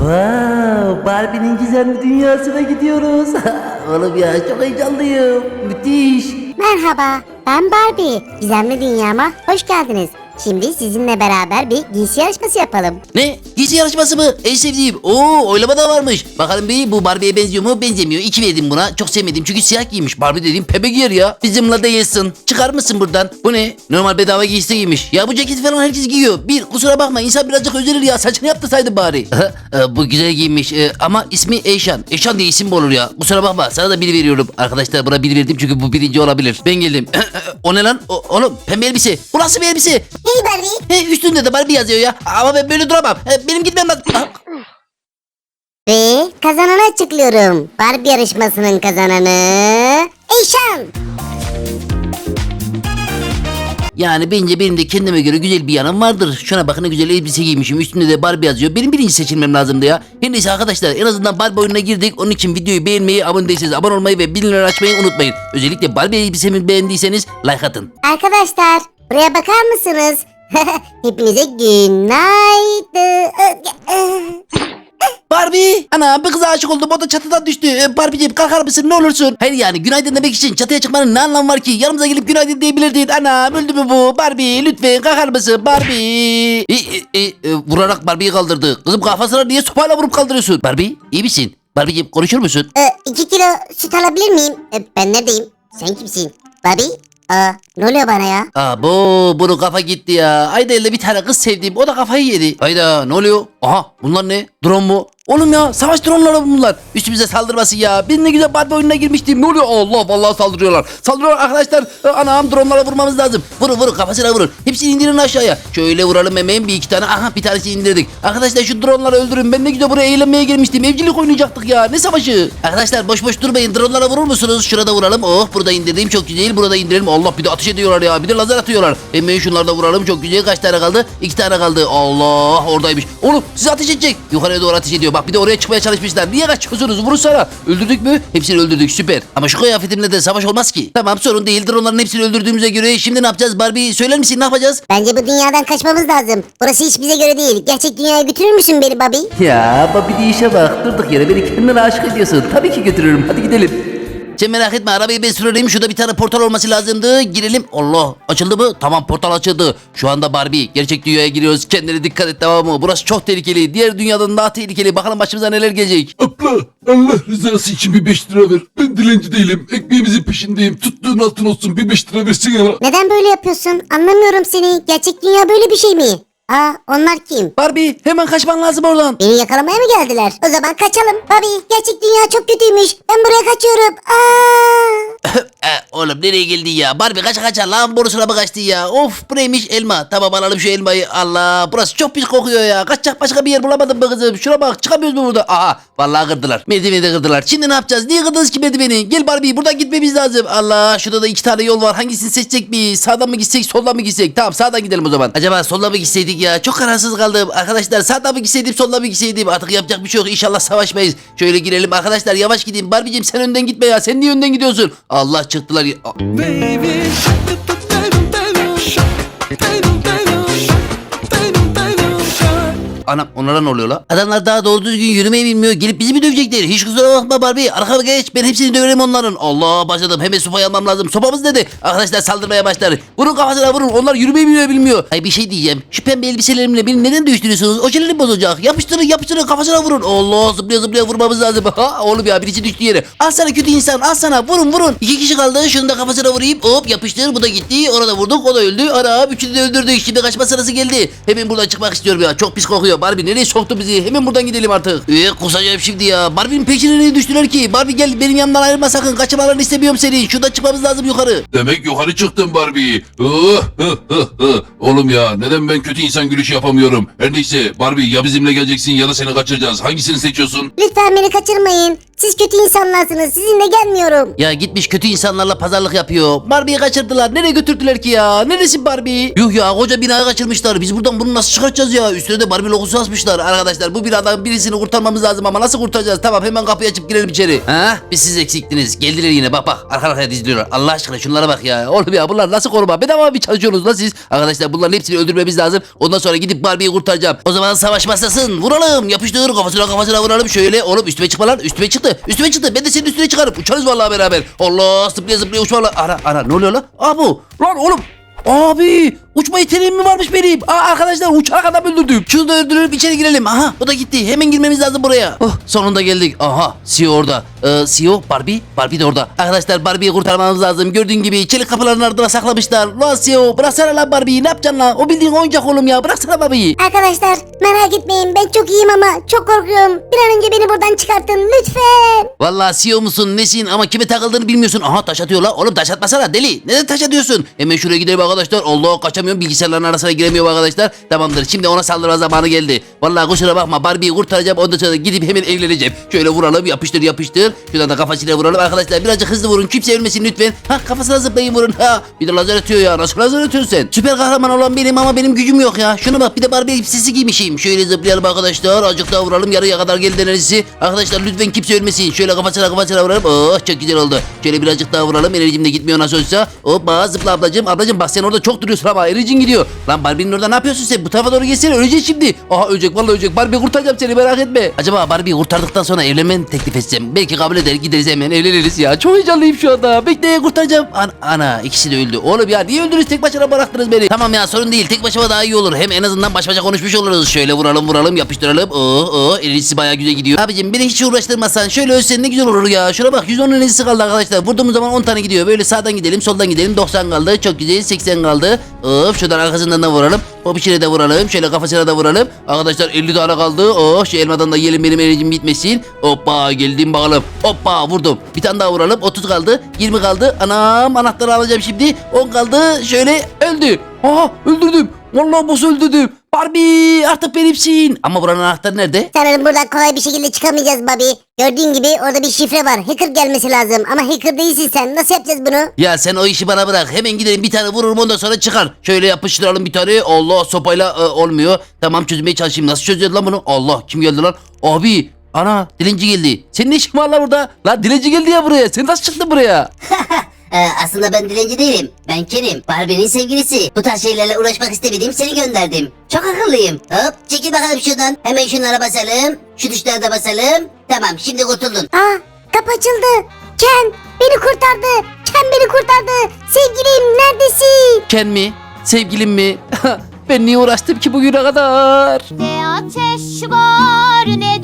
Wow, Barbie'nin gizemli dünyasına gidiyoruz. Oğlum ya çok heyecanlıyım. Müthiş. Merhaba, ben Barbie. Gizemli dünyama hoş geldiniz. Şimdi sizinle beraber bir giysi yarışması yapalım. Ne? Giysi yarışması mı? En sevdiğim. Oo oylama da varmış. Bakalım bir bu Barbie'ye benziyor mu? Benzemiyor. İki verdim buna. Çok sevmedim çünkü siyah giymiş. Barbie dediğim pembe giyer ya. Bizimle değilsin. Çıkar mısın buradan? Bu ne? Normal bedava giysi giymiş. Ya bu ceketi falan herkes giyiyor. Bir kusura bakma insan birazcık özelir ya. Saçını yaptırsaydı bari. Ee, bu güzel giymiş Ee, ama ismi Eyşan. Eyşan diye isim mi olur ya? Kusura bakma sana da bir veriyorum. Arkadaşlar buna bir verdim çünkü bu birinci olabilir. Ben geldim. o ne lan? O, oğlum pembe elbise. Bu nasıl bir elbise? Hey Barbie. Üstünde de Barbie yazıyor ya. Ama ben böyle duramam. Benim gitmem lazım. Ve kazananı açıklıyorum. Barbie yarışmasının kazananı... Eyşan. Yani bence benim de kendime göre güzel bir yanım vardır. Şuna bakın ne güzel elbise giymişim. Üstünde de Barbie yazıyor. Benim birinci seçilmem lazımdı ya. Her neyse arkadaşlar en azından Barbie oyununa girdik. Onun için videoyu beğenmeyi, abone değilseniz abone olmayı ve bildirimleri açmayı unutmayın. Özellikle Barbie elbisemi beğendiyseniz like atın. Arkadaşlar, buraya bakar mısınız? Hepinize günaydın. Barbie! Ana bir kıza aşık oldum o da çatıdan düştü. Ee, Barbie'ciğim kalkar mısın ne olursun? Hayır yani günaydın demek için çatıya çıkmanın ne anlamı var ki? Yanımıza gelip günaydın diyebilirdin. Ana öldü mü bu? Barbie lütfen kalkar mısın? Barbie! E, e, e, e, vurarak Barbie'yi kaldırdı. Kızım kafasına niye sopayla vurup kaldırıyorsun? Barbie iyi misin? Barbie'ciğim konuşur musun? Ee, iki kilo süt alabilir miyim? Ee, ben neredeyim? Sen kimsin? Barbie? Aa, ne oluyor bana ya? Aa bu bunun kafa gitti ya. Ayda ile bir tane kız sevdim. O da kafayı yedi. Hayda ne oluyor? Aha bunlar ne? Drone mu? Oğlum ya savaş dronları bunlar. Üstümüze saldırması ya. Biz ne güzel Barbie oyununa girmiştim. Ne oluyor? Allah vallahi saldırıyorlar. Saldırıyorlar arkadaşlar. Ee, Anam dronlara vurmamız lazım. Vurun vurun kafasına vurun. Hepsini indirin aşağıya. Şöyle vuralım hemen bir iki tane. Aha bir tanesini indirdik. Arkadaşlar şu dronları öldürün. Ben ne güzel buraya eğlenmeye gelmiştim. Evcilik oynayacaktık ya. Ne savaşı? Arkadaşlar boş boş durmayın. Dronlara vurur musunuz? Şurada vuralım. Oh burada indirdim. Çok güzel. Burada indirelim. Allah bir de ateş ediyorlar ya. Bir de lazer atıyorlar. Hemen şunları da vuralım. Çok güzel. Kaç tane kaldı? İki tane kaldı. Allah oradaymış. Oğlum size ateş edecek. Yukarıya doğru ateş ediyor. Bir de oraya çıkmaya çalışmışlar. Niye kaçıyorsunuz? Vurursana. Öldürdük mü? Hepsini öldürdük. Süper. Ama şu kıyafetimle de savaş olmaz ki. Tamam sorun değil. Dronların hepsini öldürdüğümüze göre şimdi ne yapacağız? Barbie söyler misin? Ne yapacağız? Bence bu dünyadan kaçmamız lazım. Burası hiç bize göre değil. Gerçek dünyaya götürür müsün beni Bobby? Ya Barbie de işe bak. Durduk yere beni kendine aşık ediyorsun. Tabii ki götürürüm. Hadi gidelim. Sen merak etme arabayı ben sürerim. Şurada bir tane portal olması lazımdı. Girelim. Allah açıldı mı? Tamam portal açıldı. Şu anda Barbie gerçek dünyaya giriyoruz. Kendine dikkat et tamam mı? Burası çok tehlikeli. Diğer dünyadan daha tehlikeli. Bakalım başımıza neler gelecek. Abla Allah rızası için bir 5 lira ver. Ben dilenci değilim. Ekmeğimizin peşindeyim. Tuttuğun altın olsun bir 5 lira versin ya. Neden böyle yapıyorsun? Anlamıyorum seni. Gerçek dünya böyle bir şey mi? Aa, onlar kim? Barbie hemen kaçman lazım oradan. Beni yakalamaya mı geldiler? O zaman kaçalım. Bobby, gerçek dünya çok kötüymüş. Ben buraya kaçıyorum. Aa! e, oğlum nereye geldin ya? Barbie kaça kaça lan borusuna mı kaçtı ya? Of bu neymiş elma. Tamam alalım şu elmayı. Allah burası çok pis kokuyor ya. Kaçacak başka bir yer bulamadım mı kızım? Şuna bak çıkamıyoruz mu burada? Aha vallahi kırdılar. Merdiveni de kırdılar. Şimdi ne yapacağız? Niye kırdınız ki merdiveni? Gel Barbie buradan gitmemiz lazım. Allah şurada da iki tane yol var. Hangisini seçecek mi? Sağdan mı gitsek soldan mı gitsek? Tamam sağdan gidelim o zaman. Acaba soldan mı gitseydik ya? Çok kararsız kaldım. Arkadaşlar sağdan mı gitseydim soldan mı gitseydim? Artık yapacak bir şey yok. İnşallah savaşmayız. Şöyle girelim arkadaşlar yavaş gideyim. Barbie'cim sen önden gitme ya. Sen niye önden gidiyorsun? Allah çıktılar. Baby Anam onlara ne oluyor la? Adamlar daha doğru düzgün yürümeyi bilmiyor. Gelip bizi mi dövecekler? Hiç kusura bakma Barbie. Arkama geç. Ben hepsini döverim onların. Allah başladım. Hemen sopayı almam lazım. Sopamız dedi. Arkadaşlar saldırmaya başlar. Vurun kafasına vurun. Onlar yürümeyi bile bilmiyor. Ay bir şey diyeceğim. Şu pembe elbiselerimle beni neden dövüştürüyorsunuz? Ojeleri bozulacak. Yapıştırın yapıştırın kafasına vurun. Allah zıplaya zıplaya vurmamız lazım. Ha, oğlum ya birisi düştü yere. Al sana kötü insan. Al sana. Vurun vurun. İki kişi kaldı. Şunu da kafasına vurayım. Hop yapıştır. Bu da gitti. Ona da vurduk. O da öldü. Ana üçünü de öldürdük. Şimdi kaçma sırası geldi. Hemen buradan çıkmak istiyorum ya. Çok pis kokuyor. Barbie nereye soktu bizi? Hemen buradan gidelim artık. Ee, kusacağım şimdi ya. Barbie'nin peşine niye düştüler ki? Barbie gel benim yanımdan ayrılma sakın. Kaçmalarını istemiyorum seni. Şurada çıkmamız lazım yukarı. Demek yukarı çıktın Barbie. Oğlum ya neden ben kötü insan gülüşü yapamıyorum? Her neyse Barbie ya bizimle geleceksin ya da seni kaçıracağız. Hangisini seçiyorsun? Lütfen beni kaçırmayın. Siz kötü insanlarsınız. Sizinle gelmiyorum. Ya gitmiş kötü insanlarla pazarlık yapıyor. Barbie'yi kaçırdılar. Nereye götürdüler ki ya? Neresi Barbie? Yuh ya koca binayı kaçırmışlar. Biz buradan bunu nasıl çıkartacağız ya? Üstüne de Barbie logosu asmışlar. Arkadaşlar bu binadan birisini kurtarmamız lazım ama nasıl kurtaracağız? Tamam hemen kapıyı açıp girelim içeri. Ha? Biz siz eksiktiniz. Geldiler yine. Bak bak. Arka arkaya diziliyorlar. Allah aşkına şunlara bak ya. Oğlum ya bunlar nasıl koruma? Bedava bir çalışıyorsunuz lan siz. Arkadaşlar bunların hepsini öldürmemiz lazım. Ondan sonra gidip Barbie'yi kurtaracağım. O zaman savaş başlasın. Vuralım. Yapıştır kafasına kafasına vuralım. Şöyle oğlum üstüme çıkma lan. Üstüme çıktı. Üstüme çıktı. Ben de senin üstüne çıkarım. Uçarız vallahi beraber. Allah zıplaya zıplaya uçma lan. Ara ara ne oluyor lan? Aa bu. Lan oğlum. Abi uçma yeteneğim mi varmış benim? Aa arkadaşlar uçarak adam öldürdüm. Şunu da öldürüp içeri girelim. Aha o da gitti. Hemen girmemiz lazım buraya. Oh sonunda geldik. Aha CEO orada. Ee, CEO Barbie. Barbie de orada. Arkadaşlar Barbie'yi kurtarmamız lazım. Gördüğün gibi çelik kapıların ardına saklamışlar. Lan CEO bıraksana lan Barbie'yi. Ne yapacaksın lan? O bildiğin oyuncak oğlum ya. Bıraksana Barbie'yi. Arkadaşlar merak etmeyin ben çok iyiyim ama çok korkuyorum. Bir an önce beni buradan çıkartın lütfen. Vallahi CEO musun nesin ama kime takıldığını bilmiyorsun. Aha taş atıyor la. Oğlum taş atmasana deli. Neden taş atıyorsun? Hemen şuraya gidelim arkadaşlar. Allah kaçamıyorum. Bilgisayarların arasına giremiyorum arkadaşlar. Tamamdır. Şimdi ona saldırma zamanı geldi. Vallahi kusura bakma. Barbie'yi kurtaracağım. Ondan sonra gidip hemen evleneceğim. Şöyle vuralım. Yapıştır yapıştır. Şuradan da kafasıyla vuralım. Arkadaşlar birazcık hızlı vurun. Kimse ölmesin lütfen. Ha kafasına zıplayın vurun. Ha bir de lazer atıyor ya. Nasıl lazer atıyorsun sen? Süper kahraman olan benim ama benim gücüm yok ya. Şuna bak bir de Barbie elbisesi giymişim. Şöyle zıplayalım arkadaşlar. Azıcık daha vuralım. Yarıya kadar geldi enerjisi. Arkadaşlar lütfen kimse ölmesin. Şöyle kafasına kafasına vuralım. Oh çok güzel oldu. Şöyle birazcık daha vuralım. Enerjim de gitmiyor nasıl olsa. Hoppa zıpla ablacığım. Ablacığım bak sen orada çok duruyorsun ama enerjin gidiyor. Lan Barbie'nin orada ne yapıyorsun sen? Bu tarafa doğru geçsene. Öleceksin şimdi. Aha ölecek vallahi ölecek. Barbie kurtaracağım seni merak etme. Acaba Barbie'yi kurtardıktan sonra evlenmeni teklif etsem. Belki kabul eder gideriz hemen evleniriz ya. Çok heyecanlıyım şu anda. Bekle kurtaracağım. An- ana ikisi de öldü. Oğlum ya niye öldünüz tek başına bıraktınız beni? Tamam ya sorun değil. Tek başıma daha iyi olur. Hem en azından baş başa konuşmuş oluruz. Şöyle vuralım vuralım yapıştıralım. Oo oo enerjisi bayağı güzel gidiyor. Abicim beni hiç uğraştırmasan şöyle ölsen ne güzel olur ya. Şuna bak 110 enerjisi kaldı arkadaşlar. Vurduğumuz zaman 10 tane gidiyor. Böyle sağdan gidelim soldan gidelim. 90 kaldı. Çok güzel 80 kaldı. Of şuradan arkasından da vuralım. Hop içine de vuralım. Şöyle kafasına da vuralım. Arkadaşlar 50 tane kaldı. Oh şu elmadan da yiyelim benim enerjim bitmesin. Hoppa geldim bakalım. Hoppa vurdum. Bir tane daha vuralım. 30 kaldı. 20 kaldı. Anam anahtarı alacağım şimdi. 10 kaldı. Şöyle öldü. Aha öldürdüm. Vallahi boss öldürdüm. Barbie artık benimsin. Ama buranın anahtarı nerede? Sanırım buradan kolay bir şekilde çıkamayacağız Bobby. Gördüğün gibi orada bir şifre var. Hacker gelmesi lazım. Ama hacker değilsin sen. Nasıl yapacağız bunu? Ya sen o işi bana bırak. Hemen gidelim bir tane vururum ondan sonra çıkar. Şöyle yapıştıralım bir tane. Allah sopayla e, olmuyor. Tamam çözmeye çalışayım. Nasıl çözeceğiz lan bunu? Allah kim geldi lan? Abi ana dilenci geldi. Senin ne işin var lan burada? Lan dilenci geldi ya buraya. Sen nasıl çıktın buraya? Ee, aslında ben dilenci değilim. Ben Kerim. Barbie'nin sevgilisi. Bu tarz şeylerle uğraşmak istemediğim seni gönderdim. Çok akıllıyım. Hop çekil bakalım şuradan. Hemen şunlara basalım. Şu tuşlara da basalım. Tamam şimdi kurtuldun. Aa kapı açıldı. Ken beni kurtardı. Ken beni kurtardı. Sevgilim neredesin? Ken mi? Sevgilim mi? ben niye uğraştım ki bugüne kadar? Ne ateş var ne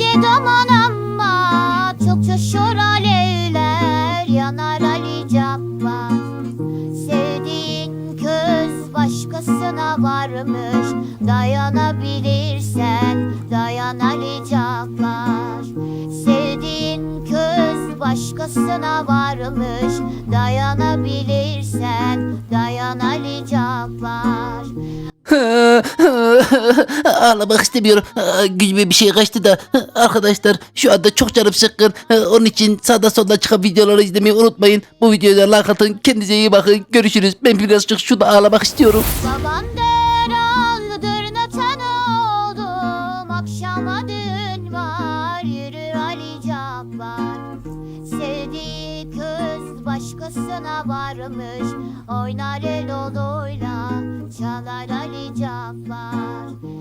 başkasına varmış. Dayanabilirsen dayan Ali Cabbar Sevdiğin kız başkasına varmış. Dayanabilirsen dayan Ali Cabbar Ağlamak istemiyorum. Aa, Gücüme bir şey kaçtı da. Arkadaşlar şu anda çok canım sıkkın. Onun için sağda solda çıkan videoları izlemeyi unutmayın. Bu videoya like atın. Kendinize iyi bakın. Görüşürüz. Ben birazcık şurada ağlamak istiyorum. Baban der aldır natan oldum Akşama düğün var yürü Ali Cabbar Sevdiği kız başkasına varmış Oynar el oluyla çalar Ali Cabbar